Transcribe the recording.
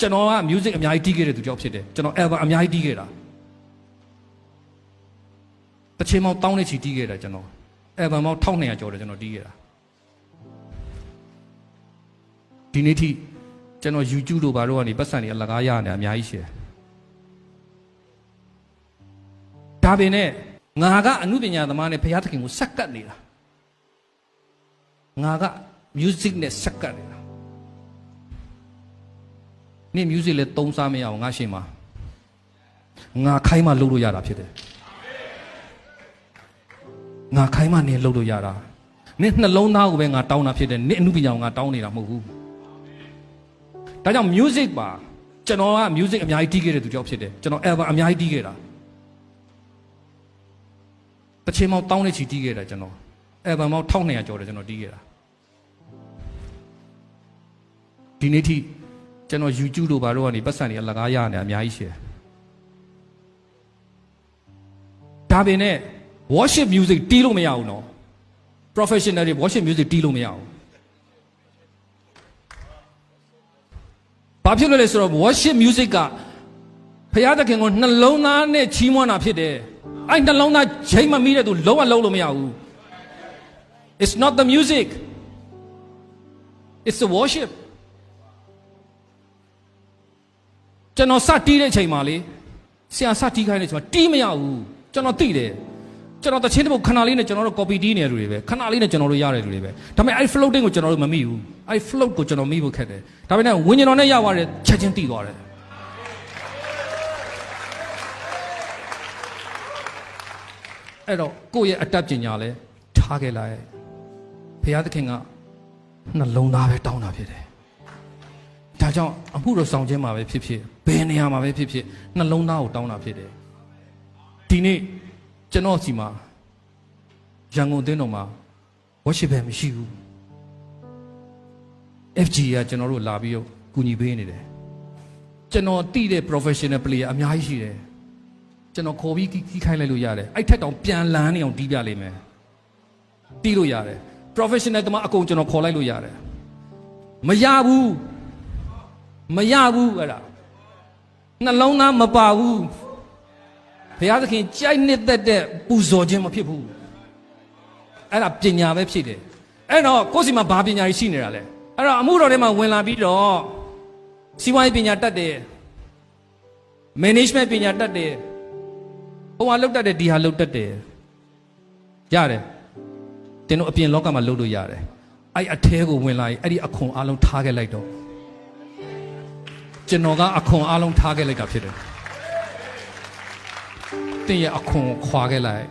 ကျွန်တော်က music အများကြီးတီးခဲ့တဲ့သူကြောင့်ဖြစ်တယ်ကျွန်တော် album အများကြီးတီးခဲ့တာတစ်ချိန်မှတောင်းနေချီတီးခဲ့တာကျွန်တော် album ပေါင်း1200ကျော်တယ်ကျွန်တော်တီးခဲ့တာဒီနေ့ထိကျွန်တော် YouTube တို့ဘာတို့ကနေပတ်စံတွေအလကားရနေအများကြီးရှိတယ်ဒါပင်နဲ့ငါကအမှုပညာသမားနဲ့ဘုရားသခင်ကိုစက္ကပ်နေတာငါက music နဲ့စက္ကပ်နေတာ နေ့ music လည်းသုံးစားမရအောင်ငါရှင်မှာငါခိုင်းမှလုပ်လို့ရတာဖြစ်တယ်ငါခိုင်းမှနင်းလုပ်လို့ရတာနင်းနှလုံးသားကိုပဲငါတောင်းတာဖြစ်တယ်နင်းအမှုပညာကိုငါတောင်းနေတာမဟုတ်ဘူးဒါကြောင့် music ပါကျွန်တော်က music အများကြီးတီးခဲ့တဲ့သူကြောင့်ဖြစ်တယ်ကျွန်တော် album အများကြီးတီးခဲ့တာတစ်ချိန်မှတောင်းနေချီတီးခဲ့တာကျွန်တော်အယ်ဘမ်ပေါင်း1200ကျော်တယ်ကျွန်တော်တီးခဲ့တာဒီနေ့ထိ ကျွန်တော် YouTube တို့ဘာတို့ကနေပတ်စံတွေအလကားရနေအများကြီးရှိတယ်ဒါပင်နဲ့ worship music တီးလို့မရဘူးနော် professional တွေ worship music တီးလို့မရဘူးဘာဖြစ်လို့လဲဆိုတော့ worship music ကဖခင်သခင်ကိုနှလုံးသားနဲ့ချီးမွမ်းတာဖြစ်တယ်အဲ့နှလုံးသားချိန်မမိတဲ့သူလုံးဝလုံးလို့မရဘူး It's not the music It's the worship ကျွန်တော်စတီးတဲ့အချိန်မှာလေဆရာစတီးခိုင်းတဲ့အချိန်မှာတီးမရဘူးကျွန်တော်သိတယ်ကျွန်တော်တချင်းတစ်ပုတ်ခဏလေးနဲ့ကျွန်တော်တို့ copy တီးနေတဲ့လူတွေပဲခဏလေးနဲ့ကျွန်တော်တို့ရတဲ့လူတွေပဲဒါပေမဲ့အဲ့ floating ကိုကျွန်တော်တို့မမိဘူးအဲ့ float ကိုကျွန်တော်မိဖို့ခက်တယ်ဒါပေမဲ့ဝิญဉ်တော်နဲ့ရသွားတယ်ချက်ချင်းတီးသွားတယ်အဲ့တော့ကိုယ့်ရဲ့အတတ်ပညာလဲထားခဲ့လိုက်ဘုရားသခင်ကနှလုံးသားပဲတောင်းတာဖြစ်တယ်ဒါ ကြောင့်အမှုတော်ဆောင်ခြင်းမှာပဲဖြစ်ဖြစ်ဘယ်နေရာမှာပဲဖြစ်ဖြစ်နှလုံးသားကိုတောင်းတာဖြစ်တယ်ဒီနေ့ကျွန်တော်စီမှာရန်ကုန်သင်းတော်မှာ worship ပဲမရှိဘူး FG ကကျွန်တော်တို့လာပြီးတော့ကူညီပေးနေတယ်ကျွန်တော်တိတဲ့ professional player အများကြီးရှိတယ်ကျွန်တော်ခေါ်ပြီးကြီးခိုင်းလိုက်လို့ရတယ်အဲ့ထက်တောင်ပြန်လန်းနေအောင်တီးပြလိမ့်မယ်တီးလို့ရတယ် professional တမအကုန်ကျွန်တော်ခေါ်လိုက်လို့ရတယ်မရဘူး မရဘူးအဲ့ဒါနှလုံးသားမပါဘူးဘုရားသခင်ကြိုက်နှစ်သက်တဲ့ပူဇော်ခြင်းမဖြစ်ဘူးအဲ့ဒါပညာပဲဖြစ်တယ်အဲ့တော့ကိုယ့်စီမှာဘာပညာကြီးရှိနေတာလဲအဲ့တော့အမှုတော်ထဲမှာဝင်လာပြီးတော့စီးပွားရေးပညာတတ်တယ် management ပညာတတ်တယ်ဟိုဟာလောက်တတ်တယ်ဒီဟာလောက်တတ်တယ်ရတယ်တင်းတို့အပြင်လောကမှာလုပ်လို့ရတယ်အဲ့အထဲကိုဝင်လာရင်အဲ့ဒီအခွန်အလုံးထားခဲ့လိုက်တော့ ကျွန်တော်ကအခွန်အလုံးထားခဲ့လိုက်တာဖြစ်တယ်တင်းရဲ့အခွန်ကိုခွာခဲ့လိုက်